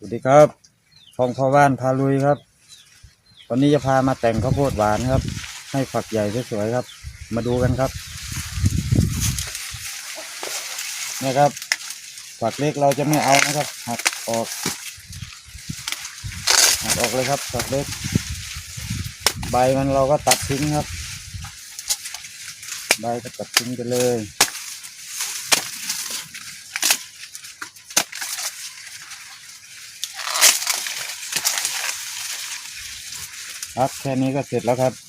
สวัสดีครับทองพ่อบ้านพาลุยครับ วันนี้จะพามาแต่งข้าวโพดหวานครับ ให้ฝักใหญ่สวยๆครับ มาดูกันครับนี่ครับ ฝักเล็กเราจะไม่เอานะครับหักออกหักออกเลยครับฝักเล็ก ใบมันเราก็ตัดทิ้งครับ ใบก็ตัดทิ้งไปเลย ครับแค่นี้ก็เสร็จแล้วครับ